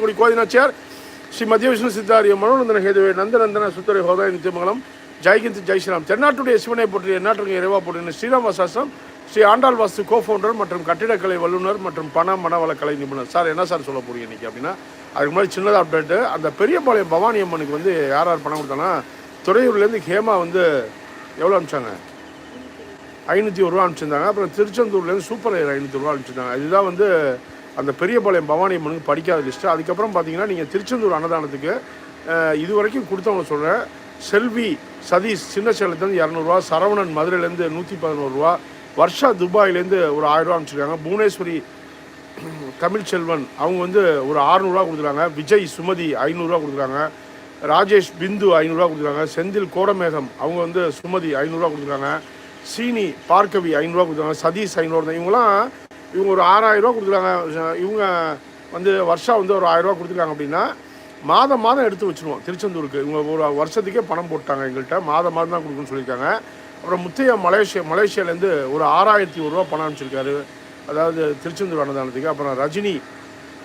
கோடி கோதினாச்சியார் ஸ்ரீ மத்திய விஷ்ணு சித்தாரிய மனோநந்தன ஹேதவே நந்தநந்தன சுத்தரை ஹோதா நித்தியமங்கலம் ஜெய்கிந்த் ஜெய்ஸ்ராம் தென்னாட்டுடைய சிவனை போற்றிய எந்நாட்டுக்கு இறைவா போற்றின ஸ்ரீராம சாஸ்திரம் ஸ்ரீ ஆண்டாள் வாஸ்து கோ ஃபவுண்டர் மற்றும் கட்டிடக்கலை வல்லுநர் மற்றும் பண மனவளக்கலை நிபுணர். சார் என்ன சார் சொல்ல போறீங்க இன்றைக்கி அப்படின்னா அதுக்கு முன்னாடி சின்னதாக அப்டேட்டு அந்த பெரியபாளையம் பவானி அம்மனுக்கு வந்து யார் யார் பணம் கொடுத்தாங்கன்னா துறையூர்லேருந்து ஹேமா வந்து எவ்வளோ அனுப்பிச்சாங்க? ஐநூற்றி ஒரு ரூபா அனுப்பிச்சிருந்தாங்க. அப்புறம் திருச்செந்தூர்லேருந்து சூப்பர் ஐயர் ஐநூற்றி ரூபா அனுப்பிச்சிருந்தாங்க. இதுதான் வந்து அந்த பெரியபாளையம் பவானி அம்மனுக்கு படிக்காத லிஸ்ட்டு அதுக்கப்புறம் பார்த்தீங்கன்னா நீங்கள் திருச்செந்தூர் அன்னதானத்துக்கு இது வரைக்கும் கொடுத்தவங்க சொல்கிறேன் செல்வி சதீஷ் சின்ன சேலத்துலேருந்து இரநூறுவா சரவணன் மதுரையிலேருந்து நூற்றி பதினோருவா வர்ஷா துபாயிலேருந்து ஒரு ஆயிரரூவா அனுப்பிச்சிருக்காங்க. புவனேஸ்வரி தமிழ்ச்செல்வன் அவங்க வந்து ஒரு ஆறுநூறுவா கொடுத்துருக்காங்க விஜய் சுமதி ஐநூறுரூவா கொடுக்குறாங்க. ராஜேஷ் பிந்து ஐநூறுரூவா கொடுக்குறாங்க. செந்தில் கோடமேகம் அவங்க வந்து சுமதி ஐநூறுரூவா கொடுத்துருக்காங்க சீனி பார்க்கவி ஐநூறுரூவா கொடுக்குறாங்க. சதீஷ் ஐநூறு இவங்களாம் இவங்க ஒரு ஆறாயிரரூவா கொடுத்துருக்காங்க. இவங்க வந்து வருஷம் வந்து ஒரு ஆயிரரூவா கொடுத்துருக்காங்க அப்படின்னா மாதம் மாதம் எடுத்து வச்சுருவோம். திருச்செந்தூருக்கு. இவங்க ஒரு வருஷத்துக்கே பணம் போட்டாங்க எங்கள்கிட்ட. மாதம் மாதம் தான் கொடுக்குன்னு சொல்லியிருக்காங்க. அப்புறம் முத்தையா மலேசியா மலேசியாலேருந்து ஒரு ஆறாயிரத்தி ஒரு ரூபா பணம் அனுப்பிச்சிருக்காரு. அதாவது திருச்செந்தூர் அன்னதானத்துக்கு. அப்புறம் ரஜினி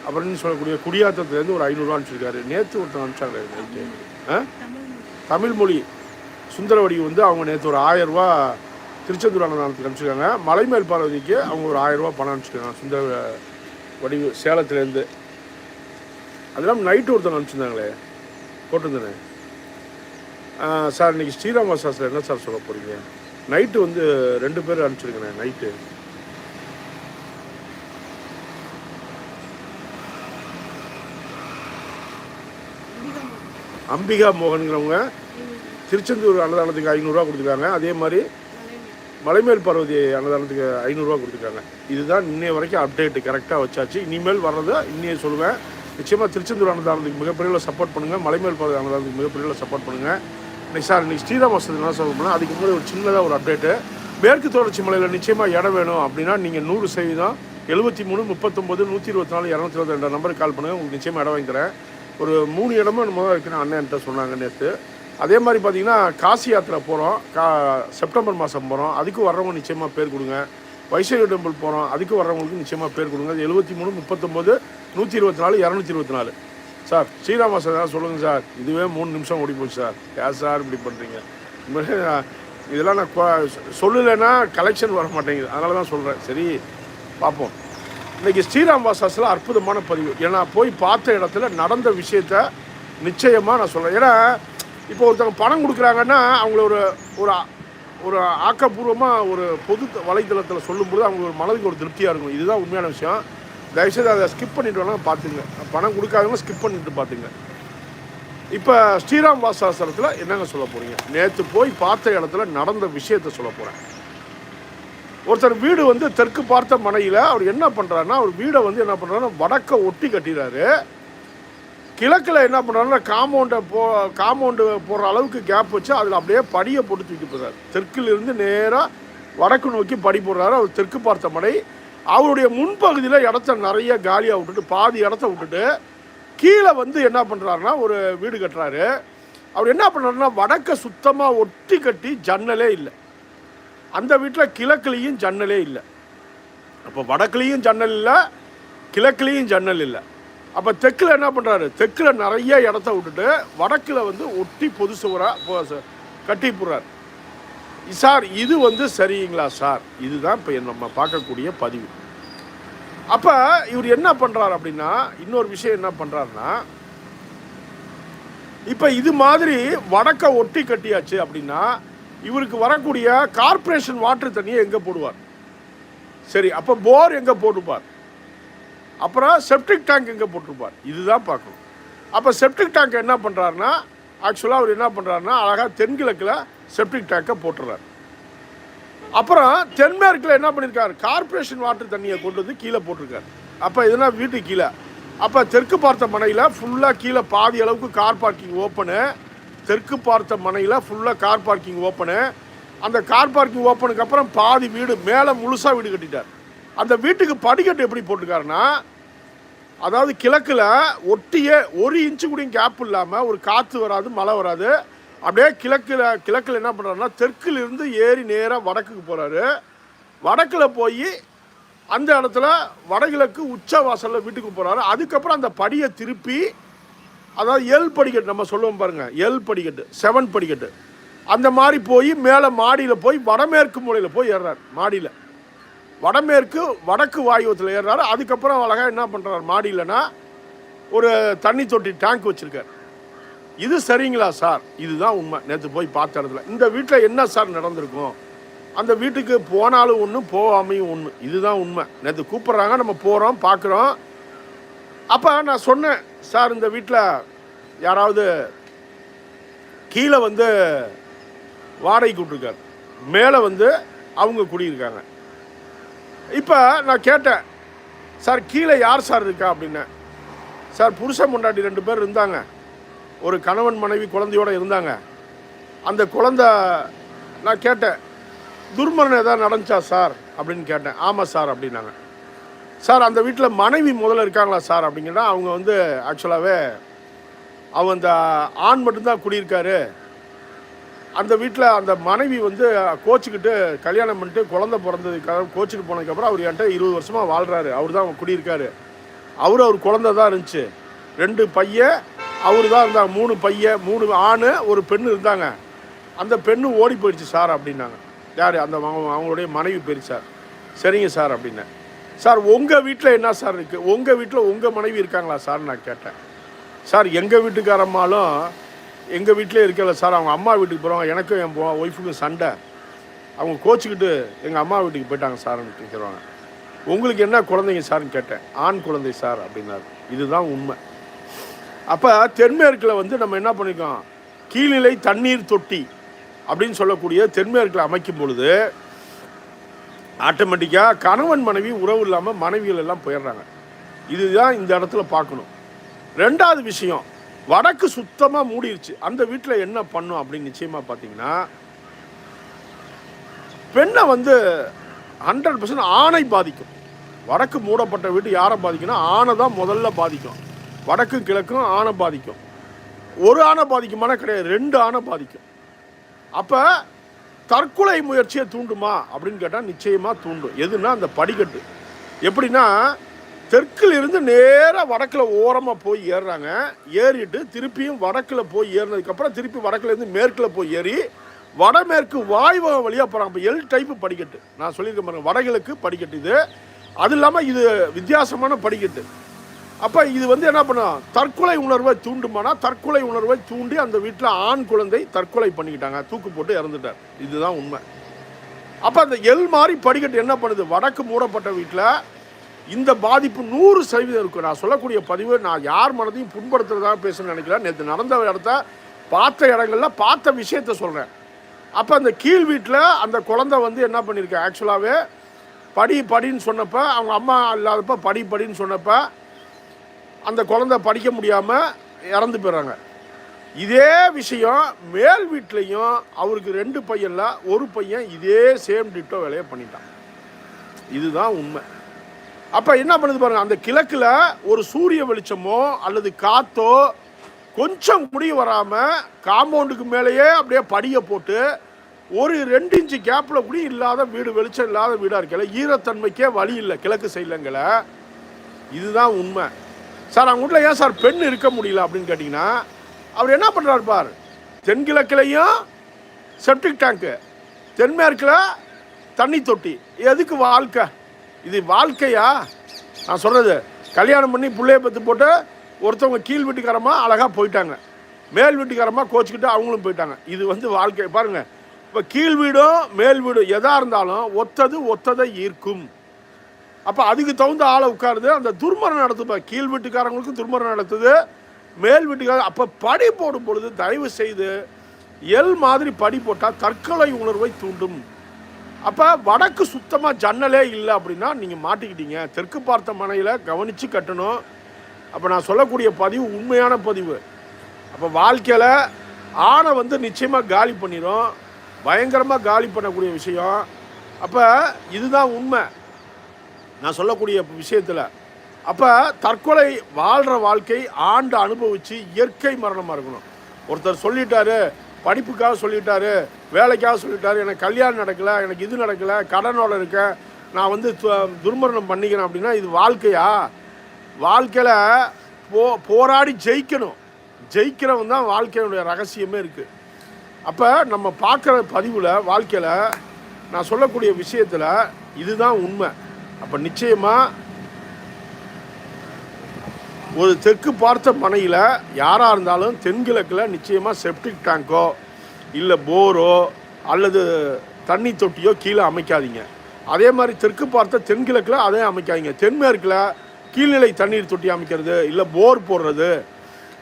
அப்படின்னு சொல்லக்கூடிய குடியாத்தத்துலேருந்து ஒரு ஐநூறுரூவா அனுப்பிச்சிருக்காரு. நேற்று ஒருத்தன் அனுப்பிச்சாங்க தமிழ் மொழி சுந்தரவடி வந்து அவங்க நேற்று ஒரு ஆயிரம் ரூபா திருச்செந்தூர் அன்னதானத்துக்கு அனுப்பிச்சிருக்காங்க மலைமேல் பார்வதிக்கு அவங்க ஒரு ஆயிரம் ரூபா பணம் அனுப்பிச்சிருக்காங்க. சுந்தர வடிவு சேலத்துலேருந்து. அதெல்லாம் நைட்டு ஒருத்தவங்க அனுப்பிச்சிருந்தாங்களே. போட்டிருந்தேனே. சார் இன்னைக்கு ஸ்ரீராம சாஸ்திரம் என்ன சார் சொல்ல போகிறீங்க நைட்டு வந்து ரெண்டு பேர் அனுப்பிச்சிருக்கேன் நைட்டு அம்பிகா மோகன்கிறவங்க திருச்செந்தூர் அன்னதானத்துக்கு ஐநூறுரூவா கொடுத்துருக்காங்க. அதே மாதிரி மலைமேல் பருவதி அன்னதானத்துக்கு ஐநூறுரூவா கொடுத்துருக்காங்க. இதுதான் இன்னைய வரைக்கும் அப்டேட்டு கரெக்டாக வச்சாச்சு. இனிமேல் வர்றதை இன்னையே சொல்லுவேன். நிச்சயமாக திருச்செந்தூர் அன்னதானத்துக்கு மிகப்பெரிய சப்போர்ட் பண்ணுங்கள் மலைமேல் பருவதி அன்னதானத்துக்கு மிகப்பெரிய சப்போர்ட் பண்ணுங்கள் இன்னைக்கு சார் இன்னைக்கு ஸ்ரீராம் வசதி என்ன சொல்ல போனால் அதுக்கு முன்னாடி ஒரு சின்னதாக ஒரு அப்டேட்டு மேற்கு தொடர்ச்சி மலையில் நிச்சயமாக இடம் வேணும் அப்படின்னா நீங்கள் நூறு சதவீதம் எழுபத்தி மூணு முப்பத்தொம்பது நூற்றி இருபத்தி நாலு இரநூத்தி இருபத்தி ரெண்டு நம்பருக்கு கால் பண்ணுங்கள் உங்களுக்கு நிச்சயமாக இடம் வாங்கிக்கிறேன் ஒரு மூணு இடமும் என்னமோ தான் இருக்குன்னு அண்ணன்ட்ட சொன்னாங்க நேற்று அதே மாதிரி பார்த்தீங்கன்னா காசி யாத்திரை போகிறோம் கா செப்டம்பர் மாதம் போகிறோம் அதுக்கு வர்றவங்க நிச்சயமாக பேர் கொடுங்க. வைஷ்ணவ டெம்பிள் போகிறோம் அதுக்கு வர்றவங்களுக்கு நிச்சயமாக பேர் கொடுங்க. அது எழுபத்தி மூணு முப்பத்தொம்போது நூற்றி இருபத்தி நாலு இரநூத்தி இருபத்தி நாலு. சார் ஸ்ரீராமா சார் சொல்லுங்கள் சார். இதுவே மூணு நிமிஷம் ஓடி போச்சு சார். ஏன் சார் இப்படி பண்ணுறீங்க இதெல்லாம் நான் சொல்லலைன்னா கலெக்ஷன் வர மாட்டேங்குது. அதனால தான் சொல்கிறேன் சரி பார்ப்போம். இன்றைக்கி ஸ்ரீராம் வாசாஸில் அற்புதமான பதிவு. ஏன்னா போய் பார்த்த இடத்துல நடந்த விஷயத்த நிச்சயமாக நான் சொல்கிறேன் ஏன்னா இப்போ ஒருத்தவங்க பணம் கொடுக்குறாங்கன்னா அவங்கள ஒரு ஒரு ஒரு ஆக்கப்பூர்வமாக ஒரு பொது வலைத்தளத்தில் சொல்லும்போது அவங்களுக்கு ஒரு மனதுக்கு ஒரு திருப்தியாக இருக்கும். இதுதான் உண்மையான விஷயம். தயவுசெய்து அதை ஸ்கிப் பண்ணிட்டு வேணால் பார்த்துங்க. பணம் கொடுக்காதவங்க ஸ்கிப் பண்ணிட்டு பார்த்துங்க. இப்போ ஸ்ரீராம் வாசாசனத்தில் என்னங்க சொல்ல போகிறீங்க நேற்று போய் பார்த்த இடத்துல நடந்த விஷயத்த சொல்ல போகிறேன் ஒருத்தர் வீடு வந்து தெற்கு பார்த்த மனையில் அவர் என்ன பண்ணுறாருன்னா அவர் வீடை வந்து என்ன பண்ணுறாருன்னா வடக்க ஒட்டி கட்டிடுறாரு கிழக்கில் என்ன பண்ணுறாருன்னா காம்பவுண்டை போ காம்பவுண்டு போடுற அளவுக்கு கேப் வச்சு அதில் அப்படியே படியை போட்டு தூக்கி போடுறாரு தெற்கிலிருந்து நேராக வடக்கு நோக்கி படி போடுறாரு. அவர் தெற்கு பார்த்த மடை அவருடைய முன்பகுதியில் இடத்த நிறைய காலியாக விட்டுட்டு பாதி இடத்த விட்டுட்டு கீழே வந்து என்ன பண்ணுறாருன்னா ஒரு வீடு கட்டுறாரு. அவர் என்ன பண்ணுறாருன்னா வடக்கை சுத்தமாக ஒட்டி கட்டி ஜன்னலே இல்லை. அந்த வீட்டில் கிழக்குலேயும் ஜன்னலே இல்லை. அப்போ வடக்குலேயும் ஜன்னல் இல்லை கிழக்குலேயும் ஜன்னல் இல்லை. அப்போ தெற்கில் என்ன பண்ணுறாரு தெற்கில் நிறைய இடத்த விட்டுட்டு வடக்கில் வந்து ஒட்டி பொது சுவராக கட்டி போடுறாரு. சார் இது வந்து சரிங்களா சார்? இதுதான் இப்போ நம்ம பார்க்கக்கூடிய பதிவு. அப்போ இவர் என்ன பண்ணுறாரு அப்படின்னா இன்னொரு விஷயம் என்ன பண்ணுறாருன்னா இப்போ இது மாதிரி வடக்க ஒட்டி கட்டியாச்சு அப்படின்னா இவருக்கு வரக்கூடிய கார்ப்பரேஷன் வாட்டர் தண்ணியை எங்கே போடுவார்? சரி அப்போ போர் எங்கே போட்டுப்பார்? அப்புறம் செப்டிக் டேங்க் எங்கே போட்டிருப்பார்? இதுதான் பார்க்கணும். அப்போ செப்டிக் டேங்க் என்ன பண்ணுறாருன்னா ஆக்சுவலாக அவர் என்ன பண்ணுறாருன்னா அழகாக தென்கிழக்கில் செப்டிக் டேங்கை போட்டுறாரு. அப்புறம் தென்மேற்கில் என்ன பண்ணியிருக்காரு கார்ப்பரேஷன் வாட்டர் தண்ணியை கொண்டு வந்து கீழே போட்டிருக்காரு. அப்போ எதுனா வீட்டுக்கு கீழே. அப்போ தெற்கு பார்த்த மனையில் ஃபுல்லாக கீழே பாதி அளவுக்கு கார் பார்க்கிங் ஓப்பனு தெற்கு பார்த்த மனையில் ஃபுல்லாக கார் பார்க்கிங் ஓப்பனு அந்த கார் பார்க்கிங் ஓப்பனுக்கு அப்புறம் பாதி வீடு மேலே முழுசாக வீடு கட்டிட்டார். அந்த வீட்டுக்கு படிக்கட்டு எப்படி போட்டிருக்காருன்னா அதாவது கிழக்கில் ஒட்டியே ஒரு இன்ச்சு கூட கேப் இல்லாமல் ஒரு காற்று வராது மழை வராது. அப்படியே கிழக்கில் கிழக்கில் என்ன பண்ணுறாருன்னா தெற்குலேருந்து ஏறி நேராக வடக்குக்கு போகிறாரு வடக்கில் போய் அந்த இடத்துல வடகிழக்கு உச்ச வாசலில் வீட்டுக்கு போகிறாரு அதுக்கப்புறம் அந்த படியை திருப்பி அதாவது எல் படிக்கட்டு நம்ம சொல்லுவோம் பாருங்கள் எல் படிக்கட்டு செவன் படிக்கட்டு. அந்த மாதிரி போய் மேலே மாடியில் போய் வடமேற்கு மூலையில் போய் ஏறுறாரு மாடியில். வடமேற்கு வடக்கு வாயுவத்தில் ஏறுறாரு. அதுக்கப்புறம் அழகாக என்ன பண்ணுறாரு மாடியிலனா ஒரு தண்ணி தொட்டி டேங்க் வச்சுருக்கார். இது சரிங்களா சார்? இதுதான் உண்மை. நேற்று போய் பார்த்த இடத்துல. இந்த வீட்டில் என்ன சார் நடந்திருக்கும்? அந்த வீட்டுக்கு போனாலும் ஒன்று போகாமையும் ஒன்று இதுதான் உண்மை. நேற்று கூப்பிட்றாங்க. நம்ம போகிறோம் பார்க்குறோம் அப்போ நான் சொன்னேன் சார் இந்த வீட்டில் யாராவது கீழே வந்து வாடகைக்கு விட்ருக்காரு மேலே வந்து அவங்க குடியிருக்காங்க. இப்போ நான் கேட்டேன் சார் கீழே யார் சார் இருக்கா? அப்படின்னேன் சார் புருஷன் முண்டாட்டி ரெண்டு பேர் இருந்தாங்க. ஒரு கணவன் மனைவி குழந்தையோட இருந்தாங்க. அந்த குழந்த நான் கேட்டேன் துர்மரணம் ஏதாவது நடந்துச்சா சார்? அப்படின்னு கேட்டேன் ஆமாம் சார் அப்படின்னாங்க. சார் அந்த வீட்டில் மனைவி முதல்ல இருக்காங்களா சார்? அப்படிங்கன்னா அவங்க வந்து ஆக்சுவலாகவே அவன் அந்த ஆண் மட்டும்தான் குடியிருக்காரு. அந்த வீட்டில் அந்த மனைவி வந்து கோச்சிக்கிட்டு கல்யாணம் பண்ணிட்டு குழந்தை பிறந்ததுக்காக கோச்சிட்டு போனதுக்கப்புறம் அவர் என்கிட்ட இருபது வருஷமாக வாழ்கிறாரு அவர் தான் குடியிருக்காரு. அவர் அவர் குழந்தை தான் இருந்துச்சு. ரெண்டு பையன் அவர் தான் இருந்தாங்க. மூணு பையன் மூணு ஆண் ஒரு பெண் இருந்தாங்க. அந்த பெண்ணு ஓடி போயிடுச்சு சார் அப்படின்னாங்க. யார்? அந்த அவங்களுடைய மனைவி போயிடுச்சு சார். சரிங்க சார் அப்படின்னேன் சார் உங்கள் வீட்டில் என்ன சார் இருக்குது உங்கள் வீட்டில் உங்கள் மனைவி இருக்காங்களா சார் நான் கேட்டேன். சார் எங்கள் வீட்டுக்காரம்மாலும் எங்கள் வீட்டிலே இருக்கல சார். அவங்க அம்மா வீட்டுக்கு போகிறாங்க எனக்கும் என் ஒய்ஃபுக்கும் சண்டை. அவங்க கோச்சிக்கிட்டு எங்கள் அம்மா வீட்டுக்கு போயிட்டாங்க சார்னு கேட்குறாங்க உங்களுக்கு என்ன குழந்தைங்க சார்னு கேட்டேன். ஆண் குழந்தை சார் அப்படின்னாரு. இதுதான் உண்மை. அப்போ தென்மேற்கில் வந்து நம்ம என்ன பண்ணிருக்கோம்? கீழ்நிலை தண்ணீர் தொட்டி அப்படின்னு சொல்லக்கூடிய தென்மேற்கில் அமைக்கும் பொழுது ஆட்டோமேட்டிக்காக கணவன் மனைவி உறவு இல்லாமல் மனைவிகள் எல்லாம் போயிடுறாங்க. இதுதான் இந்த இடத்துல பார்க்கணும். ரெண்டாவது விஷயம் வடக்கு சுத்தமாக மூடிருச்சு. அந்த வீட்டில் என்ன பண்ணும் அப்படின்னு நிச்சயமாக பார்த்தீங்கன்னா பெண்ணை வந்து ஹண்ட்ரட் பர்சன்ட் ஆணை பாதிக்கும். வடக்கு மூடப்பட்ட வீடு யாரை பாதிக்கும்னா ஆணை தான் முதல்ல பாதிக்கும். வடக்கும் கிழக்கும் ஆணை பாதிக்கும். ஒரு ஆணை பாதிக்குமானா கிடையாது ரெண்டு ஆணை பாதிக்கும். அப்போ தற்கொலை முயற்சியை தூண்டுமா அப்படின்னு கேட்டால் நிச்சயமாக தூண்டும். எதுனா அந்த படிக்கட்டு. எப்படின்னா தெற்கில் இருந்து நேராக வடக்கில் ஓரமாக போய் ஏறுறாங்க. ஏறிட்டு திருப்பியும் வடக்கில் போய் ஏறினதுக்கப்புறம் திருப்பி வடக்குல இருந்து மேற்கில் போய் ஏறி வடமேற்கு வாய்வகம் வழியாக போகிறாங்க இப்போ எல் டைப்பு படிக்கட்டு. நான் சொல்லியிருக்கேன் வடகிழக்கு படிக்கட்டு இது. அது இல்லாமல் இது வித்தியாசமான படிக்கட்டு. அப்போ இது வந்து என்ன பண்ணும் தற்கொலை உணர்வை தூண்டுமானா தற்கொலை உணர்வை தூண்டி அந்த வீட்டில் ஆண் குழந்தை தற்கொலை பண்ணிக்கிட்டாங்க. தூக்கு போட்டு இறந்துட்டார். இதுதான் உண்மை. அப்போ அந்த எல் மாதிரி படிக்கட்டு என்ன பண்ணுது? வடக்கு மூடப்பட்ட வீட்டில் இந்த பாதிப்பு நூறு சதவீதம் இருக்கும். நான் சொல்லக்கூடிய பதிவு நான் யார் மனதையும் புண்படுத்துறதாக பேசணும்னு நினைக்கிறேன் நேற்று நடந்த இடத்த பார்த்த இடங்கள்ல பார்த்த விஷயத்த சொல்கிறேன் அப்போ அந்த கீழ் வீட்டில் அந்த குழந்தை வந்து என்ன பண்ணியிருக்கேன் ஆக்சுவலாகவே படி படின்னு சொன்னப்போ அவங்க அம்மா இல்லாதப்ப படி படின்னு சொன்னப்போ அந்த குழந்தை படிக்க முடியாமல் இறந்து போயிடுறாங்க. இதே விஷயம் மேல் வீட்லேயும் அவருக்கு ரெண்டு பையனில் ஒரு பையன் இதே சேம் டிட்டோ வேலையை பண்ணிட்டான். இதுதான் உண்மை. அப்போ என்ன பண்ணுது பாருங்க அந்த கிழக்கில் ஒரு சூரிய வெளிச்சமோ அல்லது காத்தோ கொஞ்சம் முடி வராமல் காம்பவுண்டுக்கு மேலேயே அப்படியே படியை போட்டு ஒரு ரெண்டு இன்ச்சு கேப்பில் கூட இல்லாத வீடு வெளிச்சம் இல்லாத வீடாக இருக்கல. ஈரத்தன்மைக்கே வழி இல்லை கிழக்கு சைலங்களை இதுதான் உண்மை. சார் அவங்க வீட்டில் ஏன் சார் பெண் இருக்க முடியல அப்படின்னு கேட்டிங்கன்னா அவர் என்ன பண்ணுறாரு பார்? தென்கிழக்கிலையும் செப்டிக் டேங்க்கு தென்மேற்கில் தண்ணி தொட்டி. எதுக்கு வாழ்க்கை? இது வாழ்க்கையா? நான் சொல்கிறது கல்யாணம் பண்ணி பிள்ளைய பத்து போட்டு ஒருத்தவங்க கீழ் வீட்டுக்காரமாக அழகாக போயிட்டாங்க. மேல் வீட்டுக்காரமாக கோச்சிக்கிட்டு அவங்களும் போயிட்டாங்க. இது வந்து வாழ்க்கை. பாருங்கள் இப்போ கீழ் வீடும் மேல் வீடும் எதாக இருந்தாலும் ஒத்தது ஒத்ததை ஈர்க்கும். அப்போ அதுக்கு தகுந்த ஆளை உட்காருது. அந்த துர்மரணம் நடத்துப்பா கீழ் வீட்டுக்காரங்களுக்கும் துர்மரணம் நடத்துது. மேல் வீட்டுக்கார அப்போ படி போடும் பொழுது தயவு செய்து எல் மாதிரி படி போட்டால் தற்கொலை உணர்வை தூண்டும். அப்போ வடக்கு சுத்தமாக ஜன்னலே இல்லை அப்படின்னா நீங்கள் மாட்டிக்கிட்டீங்க. தெற்கு பார்த்த மனையில் கவனித்து கட்டணும். அப்போ நான் சொல்லக்கூடிய பதிவு உண்மையான பதிவு. அப்போ வாழ்க்கையில் ஆணை வந்து நிச்சயமாக காலி பண்ணிடும் பயங்கரமாக காலி பண்ணக்கூடிய விஷயம். அப்போ இதுதான் உண்மை. நான் சொல்லக்கூடிய விஷயத்தில். அப்போ தற்கொலை வாழ்கிற வாழ்க்கை ஆண்டு அனுபவித்து இயற்கை மரணமாக இருக்கணும். ஒருத்தர் சொல்லிட்டாரு படிப்புக்காக சொல்லிட்டாரு வேலைக்காக சொல்லிட்டாரு எனக்கு கல்யாணம் நடக்கலை எனக்கு இது நடக்கலை கடனோட இருக்கேன் நான் வந்து து- துர்மரணம் பண்ணிக்கிறேன் அப்படின்னா இது வாழ்க்கையா? வாழ்க்கையில் போ போராடி ஜெயிக்கணும். ஜெயிக்கிறவன் தான் வாழ்க்கையினுடைய ரகசியமே இருக்குது அப்போ நம்ம பார்க்குற பதிவில் வாழ்க்கையில் நான் சொல்லக்கூடிய விஷயத்தில் இதுதான் உண்மை. அப்போ நிச்சயமாக ஒரு தெற்கு பார்த்த மனையில் யாராக இருந்தாலும் தென்கிழக்கில் நிச்சயமாக செப்டிக் டேங்கோ இல்லை போரோ அல்லது தண்ணி தொட்டியோ கீழே அமைக்காதீங்க. அதே மாதிரி தெற்கு பார்த்த தென்கிழக்கில் அதே அமைக்காதீங்க. தென்மேற்கில் கீழ்நிலை தண்ணீர் தொட்டி அமைக்கிறது இல்லை போர் போடுறது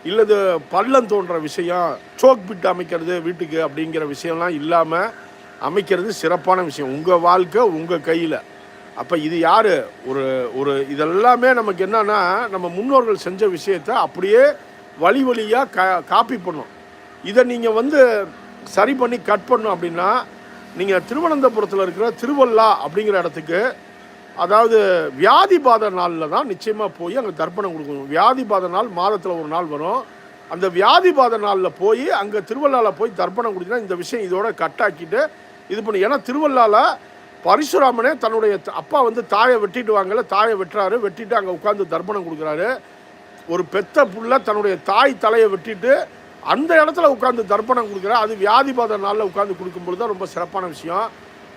இல்லது பள்ளம் தோன்ற விஷயம் சோக் பிட் அமைக்கிறது வீட்டுக்கு அப்படிங்கிற விஷயம்லாம் இல்லாமல் அமைக்கிறது சிறப்பான விஷயம். உங்கள் வாழ்க்கை உங்கள் கையில். அப்போ இது யார்? ஒரு ஒரு இதெல்லாமே நமக்கு என்னன்னா நம்ம முன்னோர்கள் செஞ்ச விஷயத்த அப்படியே வழி வழியாக கா காப்பி பண்ணும். இதை நீங்கள் வந்து சரி பண்ணி கட் பண்ணும் அப்படின்னா நீங்கள் திருவனந்தபுரத்தில் இருக்கிற திருவல்லா அப்படிங்கிற இடத்துக்கு அதாவது வியாதிபாத நாளில் தான் நிச்சயமாக போய் அங்கே தர்ப்பணம் கொடுக்கணும். வியாதிபாத நாள் மாதத்தில் ஒரு நாள் வரும். அந்த வியாதிபாத நாளில் போய் அங்கே திருவள்ளாவில் போய் தர்ப்பணம் கொடுத்தீங்கன்னா இந்த விஷயம் இதோட கட்டாக்கிட்டு இது பண்ணி ஏன்னா திருவள்ளாவில் பரசுராமனே தன்னுடைய அப்பா வந்து தாயை வெட்டிட்டு வாங்கல தாயை வெட்டுறாரு வெட்டிட்டு அங்கே உட்காந்து தர்ப்பணம் கொடுக்குறாரு. ஒரு பெத்த புள்ள தன்னுடைய தாய் தலையை வெட்டிட்டு அந்த இடத்துல உட்காந்து தர்ப்பணம் கொடுக்குறேன் அது வியாதிபாத நாளில் உட்காந்து கொடுக்கும்பொழுது தான் ரொம்ப சிறப்பான விஷயம்.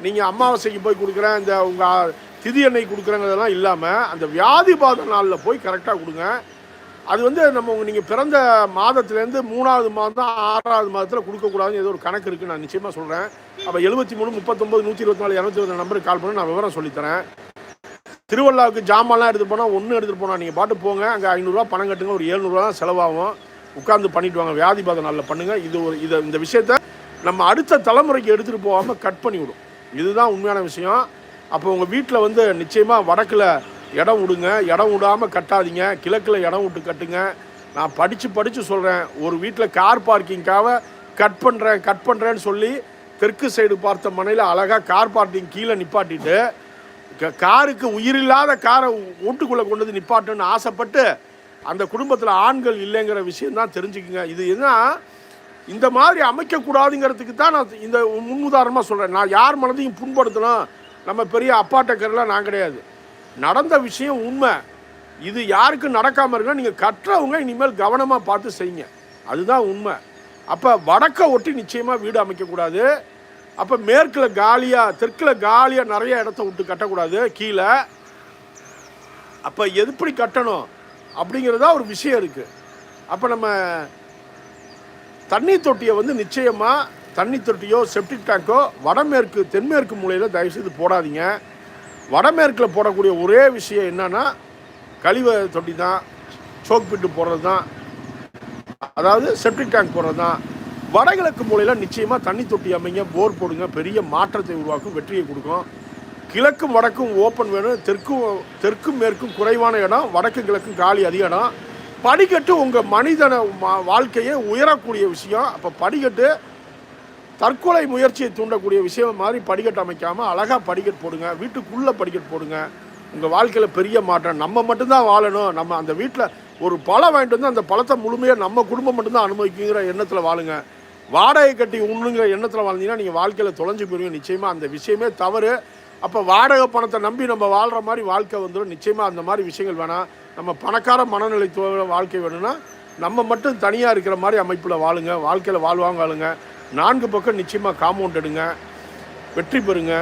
நீங்கள் அமாவாசைக்கு போய் கொடுக்குறேன் இந்த உங்கள் திதி எண்ணெய் கொடுக்குறங்கிறதெல்லாம் இல்லாமல் அந்த வியாதிபாத நாளில் போய் கரெக்டாக கொடுங்க. அது வந்து நம்ம நீங்கள் பிறந்த மாதத்துலேருந்து மூணாவது மாதம் ஆறாவது மாதத்தில் கொடுக்கக்கூடாதுன்னு ஏதோ ஒரு கணக்கு இருக்குது நான் நிச்சயமாக சொல்கிறேன் அப்போ எழுபத்தி மூணு முப்பத்தொம்பது நூற்றி இருபத்தி நாலு இரநூத்தி இருபத்தி நம்பருக்கு கால் பண்ணி நான் விவரம் சொல்லித்தரேன். திருவள்ளாவுக்கு ஜாமான்லாம் எடுத்துகிட்டு போனால் ஒன்று எடுத்துகிட்டு போனால் நீங்கள் பாட்டு போங்க அங்கே ஐநூறுரூவா பணம் கட்டுங்க ஒரு ஏழ்நூறுவா தான் செலவாகும். உட்காந்து பண்ணிட்டு வாங்க வியாதி பாத நாளில் பண்ணுங்கள் இது ஒரு இதை இந்த விஷயத்த நம்ம அடுத்த தலைமுறைக்கு எடுத்துகிட்டு போகாமல் கட் பண்ணி விடும். இதுதான் உண்மையான விஷயம். அப்போ உங்கள் வீட்டில் வந்து நிச்சயமாக வடக்கில் இடம் விடுங்க இடம் விடாமல் கட்டாதீங்க. கிழக்கில் இடம் விட்டு கட்டுங்க. நான் படித்து படித்து சொல்கிறேன் ஒரு வீட்டில் கார் பார்க்கிங்காக கட் பண்ணுறேன் கட் பண்ணுறேன்னு சொல்லி தெற்கு சைடு பார்த்த மனையில் அழகாக கார் பார்க்கிங் கீழே நிப்பாட்டிட்டு க- காருக்கு உயிரில்லாத காரை வீட்டுக்குள்ளே கொண்டு வந்து நிப்பாட்டுன்னு ஆசைப்பட்டு அந்த குடும்பத்தில் ஆண்கள் இல்லைங்கிற விஷயம் தான் தெரிஞ்சுக்குங்க. இது என்ன இந்த மாதிரி அமைக்கக்கூடாதுங்கிறதுக்கு தான் நான் இந்த முன்னுதாரணமாக சொல்கிறேன் நான் யார் மனதையும் புண்படுத்தணும். நம்ம பெரிய அப்பாட்டக்கரெலாம் நான் கிடையாது. நடந்த விஷயம் உண்மை. இது யாருக்கும் நடக்காமல் இருக்குன்னா நீங்கள் கட்டுறவங்க இனிமேல் கவனமாக பார்த்து செய்யுங்க. அதுதான் உண்மை. அப்போ வடக்கை ஒட்டி நிச்சயமாக வீடு அமைக்கக்கூடாது. அப்போ மேற்கில் காலியாக தெற்கில் காலியாக நிறைய இடத்த விட்டு கட்டக்கூடாது கீழே. அப்போ எப்படி கட்டணும் அப்படிங்கிறதா ஒரு விஷயம் இருக்குது அப்போ நம்ம தண்ணி தொட்டியை வந்து நிச்சயமாக தண்ணி தொட்டியோ செப்டிக் டேங்கோ வடமேற்கு தென்மேற்கு மூலையில் தயவுசெய்து போடாதீங்க. வடமேற்கில் போடக்கூடிய ஒரே விஷயம் என்னென்னா கழிவு தொட்டி தான் சோக் பிட்டு போடுறது தான் அதாவது செப்டிக் டேங்க் போடுறது தான் வடகிழக்கு மூலையில் நிச்சயமாக தண்ணி தொட்டி அமைங்க போர் போடுங்க பெரிய மாற்றத்தை உருவாக்கும் வெற்றியை கொடுக்கும். கிழக்கும் வடக்கும் ஓப்பன் வேணும் தெற்கும் தெற்கும் மேற்கும் குறைவான இடம் வடக்கு கிழக்கும் காலி அதிக இடம். படிக்கட்டு உங்கள் மனிதன வாழ்க்கையை உயரக்கூடிய விஷயம். அப்போ படிக்கட்டு தற்கொலை முயற்சியை தூண்டக்கூடிய விஷயம் மாதிரி படிக்கட்டு அமைக்காமல் அழகாக படிக்கட்டு போடுங்க வீட்டுக்குள்ளே படிக்கட்டு போடுங்க. உங்கள் வாழ்க்கையில் பெரிய மாற்றம். நம்ம மட்டும்தான் வாழணும். நம்ம அந்த வீட்டில் ஒரு பழம் வாங்கிட்டு வந்து அந்த பழத்தை முழுமையாக நம்ம குடும்பம் மட்டும்தான் அனுபவிக்குங்கிற எண்ணத்தில் வாழுங்க. வாடகை கட்டி உண்ணுங்கிற எண்ணத்தில் வாழ்ந்தீங்கன்னா நீங்கள் வாழ்க்கையில் தொலைஞ்சு போயிருவீங்க. நிச்சயமாக அந்த விஷயமே தவறு. அப்போ வாடகை பணத்தை நம்பி நம்ம வாழ்கிற மாதிரி வாழ்க்கை வந்துடும் நிச்சயமாக அந்த மாதிரி விஷயங்கள் வேணாம். நம்ம பணக்கார மனநிலை வாழ்க்கை வேணும்னா நம்ம மட்டும் தனியாக இருக்கிற மாதிரி அமைப்பில் வாழுங்க. வாழ்க்கையில் வாழ்வாங்க வாழுங்க நான்கு பக்கம் நிச்சயமாக காம்பவுண்ட் எடுங்க வெற்றி பெறுங்க.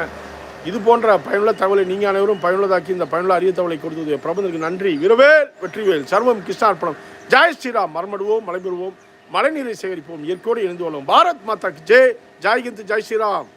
இது போன்ற பயனுள்ள தகவலை நீங்கள் அனைவரும் பயனுள்ளதாக்கி இந்த பயனுள்ள அரிய தகவலை கொடுத்தது பிரபந்தருக்கு நன்றி. விரவேல் வெற்றிவேல் சர்வம் கிருஷ்ணார்ப்பணம் ஜெய் ஸ்ரீராம் மரமடுவோம் மலைபெறுவோம் மழைநீரை சேகரிப்போம் இயற்கையோடு இணைந்து கொள்வோம் பாரத் மாதாக்கு ஜெய். ஜெய் ஹிந்த் ஜெய் ஸ்ரீராம்.